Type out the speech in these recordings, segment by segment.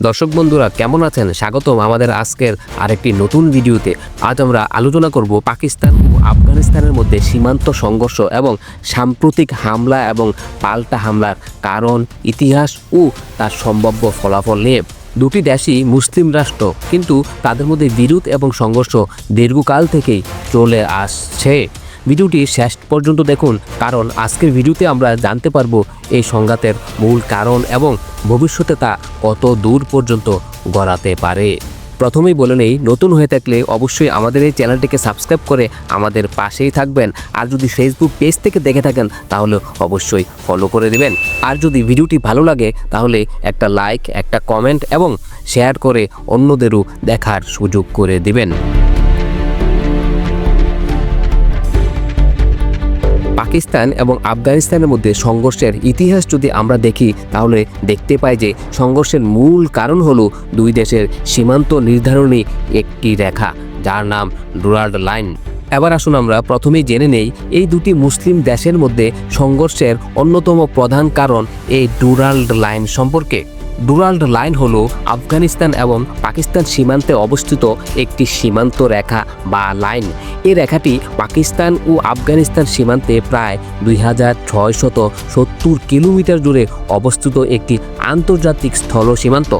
দর্শক বন্ধুরা, কেমন আছেন? স্বাগতম আমাদের আজকের আরেকটি নতুন ভিডিওতে। আজ আমরা আলোচনা করব পাকিস্তান ও আফগানিস্তানের মধ্যে সীমান্ত সংঘর্ষ এবং সাম্প্রতিক হামলা এবং পাল্টা হামলার কারণ, ইতিহাস ও তার সম্ভাব্য ফলাফল নিয়ে। দুটি দেশই মুসলিম রাষ্ট্র, কিন্তু তাদের মধ্যে বিরোধ এবং সংঘর্ষ দীর্ঘকাল থেকেই চলে আসছে। ভিডিওটি শেষ পর্যন্ত দেখুন, কারণ আজকের ভিডিওতে আমরা জানতে পারব এই সংঘাতের মূল কারণ এবং ভবিষ্যতে তা কত দূর পর্যন্ত গড়াতে পারে। প্রথমেই বলে নেই, নতুন হয়ে থাকলে অবশ্যই আমাদের এই চ্যানেলটিকে সাবস্ক্রাইব করে আমাদের পাশেই থাকবেন। আর যদি ফেসবুক পেজ থেকে দেখে থাকেন, তাহলে অবশ্যই ফলো করে দেবেন। আর যদি ভিডিওটি ভালো লাগে, তাহলে একটা লাইক একটা কমেন্ট এবং শেয়ার করে অন্যদেরও দেখার সুযোগ করে দিবেন। পাকিস্তান এবং আফগানিস্তানের মধ্যে সংঘর্ষের ইতিহাস যদি আমরা দেখি, তাহলে দেখতে পাই যে সংঘর্ষের মূল কারণ হলো দুই দেশের সীমান্ত নির্ধারণী একটি রেখা, যার নাম ডুরাল্ড লাইন। এবার আসুন আমরা প্রথমেই জেনে নেই, এই দুটি মুসলিম দেশের মধ্যে সংঘর্ষের অন্যতম প্রধান কারণ এই ডুরাল্ড লাইন সম্পর্কে। ডুরাল্ড লাইন হলো আফগানিস্তান এবং পাকিস্তান সীমান্তে অবস্থিত একটি সীমান্ত রেখা বা লাইন। এই রেখাটি পাকিস্তান ও আফগানিস্তান সীমান্তে প্রায় দুই হাজার ছয়শত সত্তর কিলোমিটার জুড়ে অবস্থিত একটি আন্তর্জাতিক স্থল সীমান্ত।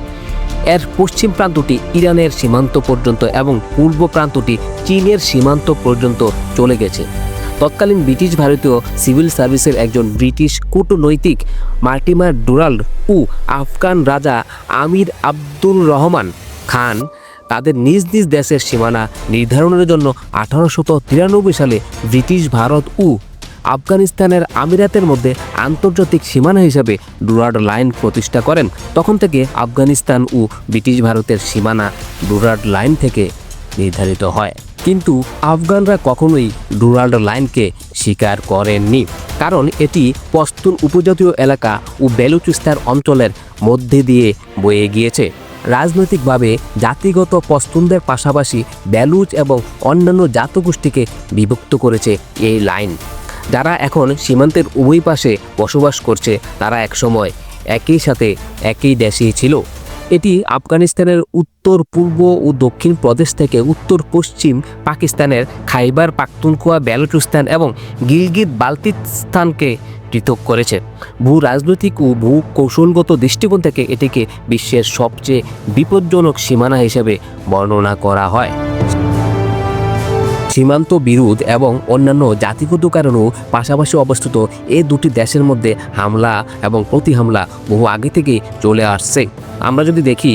এর পশ্চিম প্রান্তটি ইরানের সীমান্ত পর্যন্ত এবং পূর্ব প্রান্তটি চীনের সীমান্ত পর্যন্ত চলে গেছে। তৎকালীন ব্রিটিশ ভারতীয় সিভিল সার্ভিসের একজন ব্রিটিশ কূটনৈতিক মার্টিমার ডুরাল্ড ও আফগান রাজা আমির আব্দুর রহমান খান তাদের নিজ নিজ দেশের সীমানা নির্ধারণের জন্য আঠারোশত তিরানব্বই সালে ব্রিটিশ ভারত ও আফগানিস্তানের আমিরাতের মধ্যে আন্তর্জাতিক সীমানা হিসাবে ডুরার্ড লাইন প্রতিষ্ঠা করেন। তখন থেকে আফগানিস্তান ও ব্রিটিশ ভারতের সীমানা ডুরার্ড লাইন থেকে নির্ধারিত হয়। কিন্তু আফগানরা কখনোই ডুরাল্ড লাইনকে স্বীকার করেননি। কারণ এটি পশতুন উপজাতীয় এলাকা ও বেলুচিস্তান অঞ্চলের মধ্যে দিয়ে বয়ে গিয়েছে। রাজনৈতিকভাবে জাতিগত পশতুনদের পাশাপাশি বেলুচ এবং অন্যান্য জাতগোষ্ঠীকে বিভক্ত করেছে এই লাইন। যারা এখন সীমান্তের উভয় পাশে বসবাস করছে, তারা একসময় একই সাথে একই দেশেই ছিল। এটি আফগানিস্তানের উত্তর, পূর্ব ও দক্ষিণ প্রদেশ থেকে উত্তর, পশ্চিম পাকিস্তানের খাইবার, পাখতুনখোয়া ব্যালুচিস্তান এবং গিলগিত বালতিস্তানকে পৃথক করেছে। ভূ রাজনৈতিক ও ভূ কৌশলগত দৃষ্টিকোণ থেকে এটিকে বিশ্বের সবচেয়ে বিপজ্জনক সীমানা হিসেবে বর্ণনা করা হয়। সীমান্ত বিরোধ এবং অন্যান্য জাতিগত কারণেও পাশাপাশি অবস্থিত এই দুটি দেশের মধ্যে হামলা এবং প্রতি হামলা বহু আগে থেকেই চলে আসছে। আমরা যদি দেখি,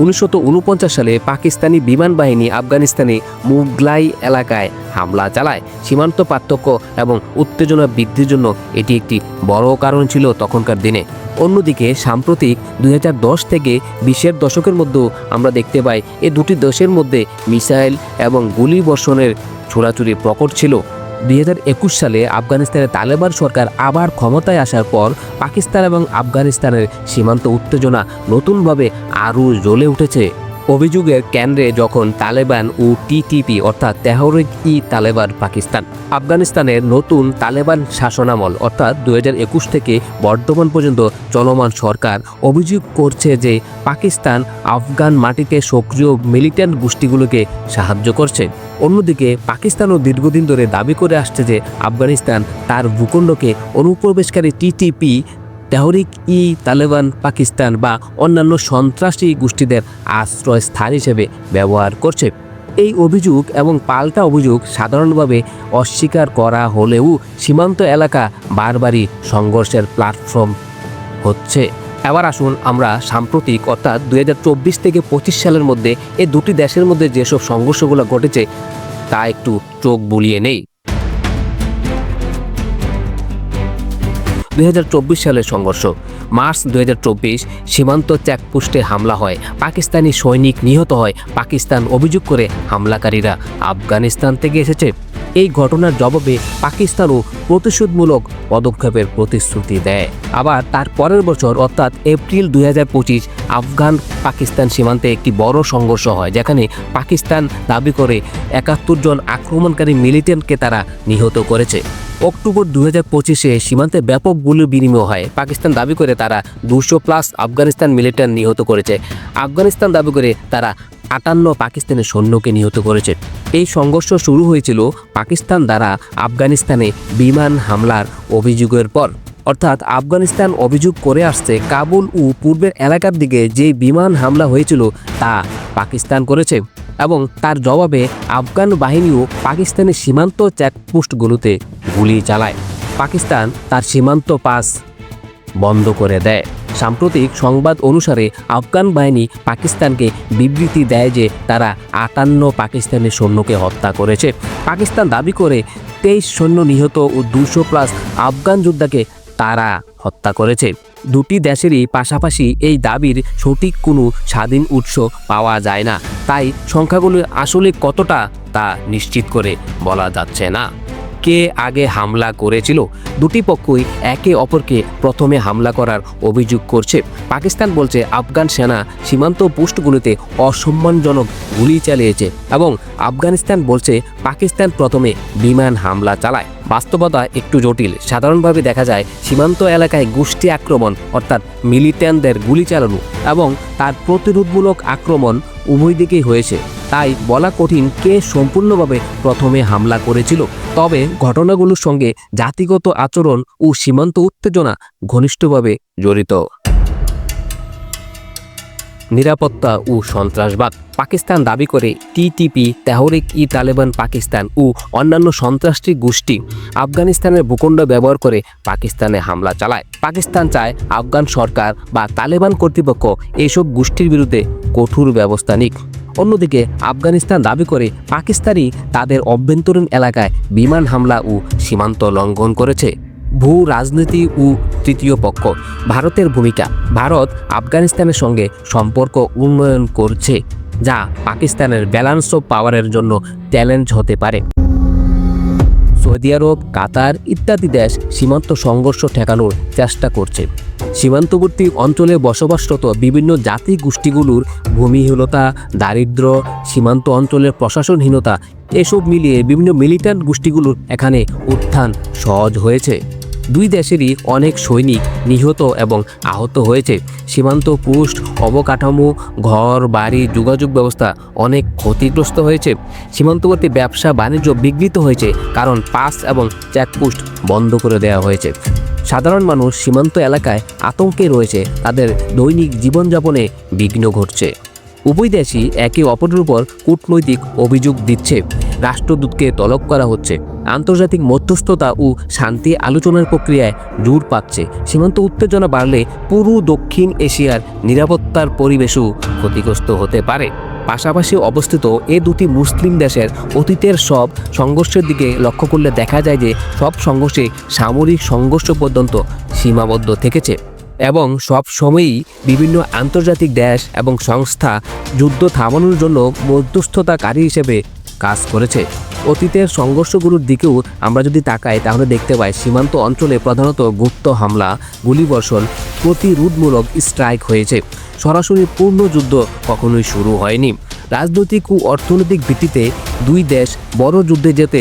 উনিশশো উনপঞ্চাশ সালে পাকিস্তানি বিমান বাহিনী আফগানিস্তানে মুগলাই এলাকায় হামলা চালায়। সীমান্ত পার্থক্য এবং উত্তেজনা বৃদ্ধির জন্য এটি একটি বড় কারণ ছিল তখনকার দিনে। অন্যদিকে সাম্প্রতিক দুই হাজার দশ থেকে বিশের দশকের মধ্যেও আমরা দেখতে পাই এ দুটি দেশের মধ্যে মিসাইল এবং গুলি বর্ষণের ছোড়াছুরি প্রকট ছিল। দুই হাজার একুশ সালে আফগানিস্তানের তালেবান সরকার আবার ক্ষমতায় আসার পর পাকিস্তান এবং আফগানিস্তানের সীমান্ত উত্তেজনা নতুনভাবে আরও জ্বলে উঠেছে। অভিযোগের কেন্দ্রে যখন তালেবান ও টিটিপি অর্থাৎ তেহরিক ই তালেবান পাকিস্তান, আফগানিস্তানের নতুন তালেবান শাসনামল অর্থাৎ দু হাজার একুশ থেকে বর্তমান পর্যন্ত চলমান সরকার অভিযোগ করছে যে পাকিস্তান আফগান মাটিতে সক্রিয় মিলিটেন্ট গোষ্ঠীগুলোকে সাহায্য করছে। অন্যদিকে পাকিস্তানও দীর্ঘদিন ধরে দাবি করে আসছে যে আফগানিস্তান তার ভূখণ্ডকে অনুপ্রবেশকারী টিটিপি তেহরিক, ই, তালেবান, পাকিস্তান বা অন্যান্য সন্ত্রাসী গোষ্ঠীদের আশ্রয়স্থান হিসেবে ব্যবহার করছে। এই অভিযোগ এবং পাল্টা অভিযোগ সাধারণভাবে অস্বীকার করা হলেও সীমান্ত এলাকা বারবারই সংঘর্ষের প্ল্যাটফর্ম হচ্ছে। এবার আসুন আমরা সাম্প্রতিক অর্থাৎ দু হাজার চব্বিশ থেকে পঁচিশ সালের মধ্যে এই দুটি দেশের মধ্যে যেসব সংঘর্ষগুলো ঘটেছে তা একটু চোখ বুলিয়ে নেই। দুই হাজার চব্বিশ সালের সংঘর্ষ। মার্চ দুই হাজার চব্বিশ সীমান্ত চেকপোস্টে হামলা হয়। পাকিস্তানি সৈনিক নিহত হয়। পাকিস্তান অভিযোগ করে হামলাকারীরা আফগানিস্তান থেকে এসেছে। এই ঘটনার জবাবে পাকিস্তানও প্রতিশোধমূলক পদক্ষেপের প্রতিশ্রুতি দেয়। আবার তার পরের বছর, অর্থাৎ এপ্রিল দুই হাজার পঁচিশ, আফগান পাকিস্তান সীমান্তে একটি বড় সংঘর্ষ হয়, যেখানে পাকিস্তান দাবি করে একাত্তর জন আক্রমণকারী মিলিটেন্টকে তারা নিহত করেছে। অক্টোবর দু পঁচিশে সীমান্তে ব্যাপক গুলির বিনিময় হয়। পাকিস্তান দাবি করে তারা দুশো প্লাস আফগানিস্তান মিলিটার নিহত করেছে। আফগানিস্তান দাবি করে তারা আটান্ন পাকিস্তানের সৈন্যকে নিহত করেছে। এই সংঘর্ষ শুরু হয়েছিল পাকিস্তান দ্বারা আফগানিস্তানে বিমান হামলার অভিযোগের পর। অর্থাৎ আফগানিস্তান অভিযোগ করে আসছে, কাবুল ও পূর্বের এলাকার দিকে যে বিমান হামলা হয়েছিল তা পাকিস্তান করেছে। এবং তার জবাবে আফগান বাহিনীও পাকিস্তানের সীমান্ত চেকপোস্টগুলোতে গুলি চালায়। পাকিস্তান তার সীমান্ত পাস বন্ধ করে দেয়। সাম্প্রতিক সংবাদ অনুসারে আফগান বাহিনী পাকিস্তানকে বিবৃতি দেয় যে তারা আটান্ন পাকিস্তানি সৈন্যকে হত্যা করেছে। পাকিস্তান দাবি করে তেইশ সৈন্য নিহত ও দুশো প্লাস আফগান যোদ্ধাকে তারা হত্যা করেছে। দুটি দেশেরই পাশাপাশি এই দাবির সঠিক কোনো স্বাধীন উৎস পাওয়া যায় না। তাই সংখ্যাগুলো আসলে কতটা তা নিশ্চিত করে বলা যাচ্ছে না। কে আগে হামলা করেছিল? দুটি পক্ষই একে অপরকে প্রথমে হামলা করার অভিযোগ করছে। পাকিস্তান বলছে, আফগান সেনা সীমান্ত পোস্টগুলোতে অসম্মানজনক গুলি চালিয়েছে এবং আফগানিস্তান বলছে, পাকিস্তান প্রথমে বিমান হামলা চালায়। বাস্তবতা একটু জটিল। সাধারণভাবে দেখা যায়, সীমান্ত এলাকায় গোষ্ঠী আক্রমণ, অর্থাৎ মিলিটেন্টদের গুলি চালানো এবং তার প্রতিরোধমূলক আক্রমণ উভয় দিকেই হয়েছে। তাই বলা কঠিন কে সম্পূর্ণভাবে প্রথমে হামলা করেছিল। তবে ঘটনাগুলোর সঙ্গে জাতিগত আচরণ ও সীমান্ত উত্তেজনা ঘনিষ্ঠভাবে জড়িত। নিরাপত্তা ও সন্ত্রাসবাদ। পাকিস্তান দাবি করে টিটিপি তেহরিক ই তালেবান পাকিস্তান ও অন্যান্য সন্ত্রাসী গোষ্ঠী আফগানিস্তানের ভূখণ্ড ব্যবহার করে পাকিস্তানে হামলা চালায়। পাকিস্তান চায় আফগান সরকার বা তালেবান কর্তৃপক্ষ এসব গোষ্ঠীর বিরুদ্ধে কঠোর ব্যবস্থা নিক। অন্যদিকে আফগানিস্তান দাবি করে পাকিস্তানি তাদের অভ্যন্তরীণ এলাকায় বিমান হামলা ও সীমান্ত লঙ্ঘন করেছে। ভূ রাজনীতি ও তৃতীয় পক্ষ। ভারতের ভূমিকা। ভারত আফগানিস্তানের সঙ্গে সম্পর্ক উন্নয়ন করছে, যা পাকিস্তানের ব্যালান্স অফ পাওয়ারের জন্য চ্যালেঞ্জ হতে পারে। সৌদি আরব, কাতার ইত্যাদি দেশ সীমান্ত সংঘর্ষ ঠেকানোর চেষ্টা করছে। সীমান্তবর্তী অঞ্চলে বসবাসরত বিভিন্ন জাতি গোষ্ঠীগুলোর ভূমিহীনতা, দারিদ্র, সীমান্ত অঞ্চলের প্রশাসনহীনতা, এসব মিলিয়ে বিভিন্ন মিলিট্যান্ট গোষ্ঠীগুলোর এখানে উত্থান সহজ হয়েছে। দুই দেশেরই অনেক সৈনিক নিহত এবং আহত হয়েছে। সীমান্ত পোস্ট অবকাঠামো, ঘর, বাড়ি, যোগাযোগ ব্যবস্থা অনেক ক্ষতিগ্রস্ত হয়েছে। সীমান্তবর্তী ব্যবসা বাণিজ্য বিঘ্নিত হয়েছে কারণ পাস এবং চেকপোস্ট বন্ধ করে দেওয়া হয়েছে। সাধারণ মানুষ সীমান্ত এলাকায় আতঙ্কে রয়েছে, তাদের দৈনিক জীবনযাপনে বিঘ্ন ঘটছে। উভয় দেশই একে অপরের উপর কূটনৈতিক অভিযোগ দিচ্ছে। রাষ্ট্রদূতকে তলব করা হচ্ছে। আন্তর্জাতিক মধ্যস্থতা ও শান্তি আলোচনার প্রক্রিয়ায় জোর পাচ্ছে। সীমান্ত উত্তেজনা বাড়লে পুরো দক্ষিণ এশিয়ার নিরাপত্তার পরিবেশও ক্ষতিগ্রস্ত হতে পারে। পাশাপাশি অবস্থিত এ দুটি মুসলিম দেশের অতীতের সব সংঘর্ষের দিকে লক্ষ্য করলে দেখা যায় যে সব সংঘর্ষে সামরিক সংঘর্ষ পর্যন্ত সীমাবদ্ধ থেকেছে এবং সব সময়ই বিভিন্ন আন্তর্জাতিক দেশ এবং সংস্থা যুদ্ধ থামানোর জন্য মধ্যস্থতাকারী হিসেবে কাজ করেছে। অতীতের সংঘর্ষগুলোর দিকেও আমরা যদি তাকাই, তাহলে দেখতে পাই সীমান্ত অঞ্চলে প্রধানত গুপ্ত হামলা, গুলিবর্ষণ, প্রতিরোধমূলক স্ট্রাইক হয়েছে। সরাসরি পূর্ণ যুদ্ধ কখনোই শুরু হয়নি। রাজনৈতিক ও অর্থনৈতিক ভিত্তিতে দুই দেশ বড় যুদ্ধে যেতে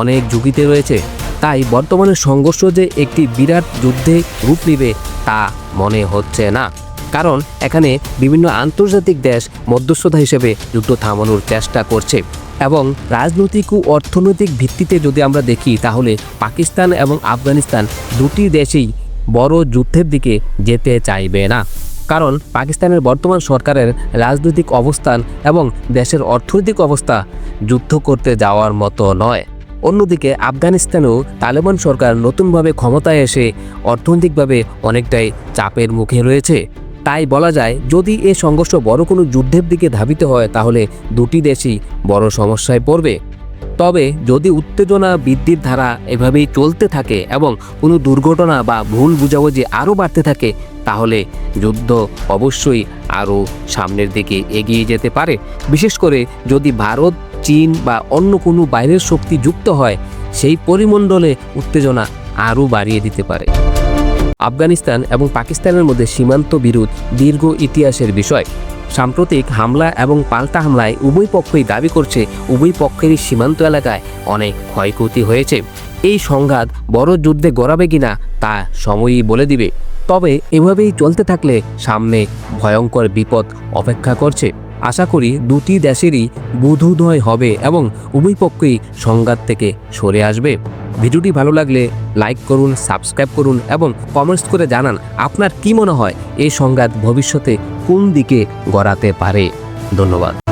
অনেক ঝুঁকিতে রয়েছে। তাই বর্তমানে সংঘর্ষ যে একটি বিরাট যুদ্ধে রূপ নেবে তা মনে হচ্ছে না। কারণ এখানে বিভিন্ন আন্তর্জাতিক দেশ মধ্যস্থতা হিসেবে যুদ্ধ থামানোর চেষ্টা করছে। এবং রাজনৈতিক ও অর্থনৈতিক ভিত্তিতে যদি আমরা দেখি, তাহলে পাকিস্তান এবং আফগানিস্তান দুটি দেশেই বড় যুদ্ধের দিকে যেতে চাইবে না। কারণ পাকিস্তানের বর্তমান সরকারের রাজনৈতিক অবস্থান এবং দেশের অর্থনৈতিক অবস্থা যুদ্ধ করতে যাওয়ার মতো নয়। অন্যদিকে আফগানিস্তানেও তালেবান সরকার নতুনভাবে ক্ষমতায় এসে অর্থনৈতিকভাবে অনেকটাই চাপের মুখে রয়েছে। তাই বলা যায়, যদি এ সংঘর্ষ বড় কোনো যুদ্ধের দিকে ধাবিত হয়, তাহলে দুটি দেশই বড় সমস্যায় পড়বে। তবে যদি উত্তেজনা বৃদ্ধির ধারা এভাবেই চলতে থাকে এবং কোনো দুর্ঘটনা বা ভুল বুঝাবুঝি আরও বাড়তে থাকে, তাহলে যুদ্ধ অবশ্যই আরও সামনের দিকে এগিয়ে যেতে পারে। বিশেষ করে যদি ভারত, চীন বা অন্য কোনো বাইরের শক্তি যুক্ত হয়, সেই পরিমণ্ডলে উত্তেজনা আরও বাড়িয়ে দিতে পারে। আফগানিস্তান এবং পাকিস্তানের মধ্যে সীমান্ত বিরোধ দীর্ঘ ইতিহাসের বিষয়। সাম্প্রতিক হামলা এবং পাল্টা হামলায় উভয় পক্ষই দাবি করছে, উভয় পক্ষেরই সীমান্ত এলাকায় অনেক ক্ষয়ক্ষতি হয়েছে। এই সংঘাত বড় যুদ্ধে গড়াবে কিনা তা সময়ই বলে দিবে। তবে এভাবেই চলতে থাকলে সামনে ভয়ঙ্কর বিপদ অপেক্ষা করছে। আশা করি দুটি দেশেরই বুধোদয় হবে এবং উভয় পক্ষই সংঘাত থেকে সরে আসবে। ভিডিওটি ভালো লাগলে লাইক করুন, সাবস্ক্রাইব করুন এবং কমেন্টস করে জানান আপনার কি মনে হয় এই সংঘাত ভবিষ্যতে কোন দিকে গড়াতে পারে। ধন্যবাদ।